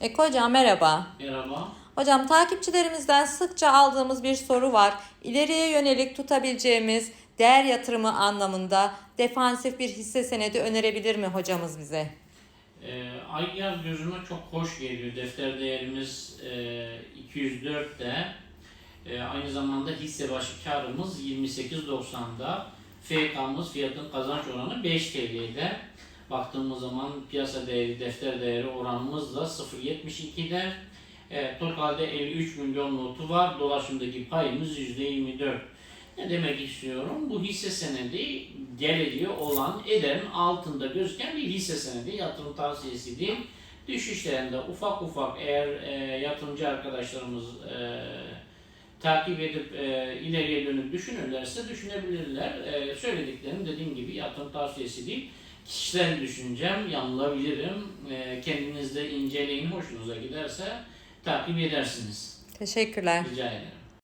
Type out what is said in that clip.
Eko Hocam merhaba. Merhaba. Hocam takipçilerimizden sıkça aldığımız bir soru var. İleriye yönelik tutabileceğimiz değer yatırımı anlamında defansif bir hisse senedi önerebilir mi hocamız bize? Ee, ay yaz gözüme çok hoş geliyor. Defter değerimiz e, 204'te. E, aynı zamanda hisse başı karımız 28.90'da. FK'mız fiyatın kazanç oranı 5 TL'de. Baktığımız zaman piyasa değeri, defter değeri oranımız da 0.72'de. E, totalde 53 milyon notu var. Dolaşımdaki payımız %24. Ne demek istiyorum? Bu hisse senedi geleceği olan ederin altında gözüken bir hisse senedi. Yatırım tavsiyesi değil. Düşüşlerinde ufak ufak eğer e, yatırımcı arkadaşlarımız e, takip edip e, ileriye dönüp düşünürlerse düşünebilirler. E, söylediklerim dediğim gibi yatırım tavsiyesi değil. Kişisel düşüncem yanılabilirim. E, kendiniz de inceleyin hoşunuza giderse takip edersiniz. Teşekkürler. Rica ederim.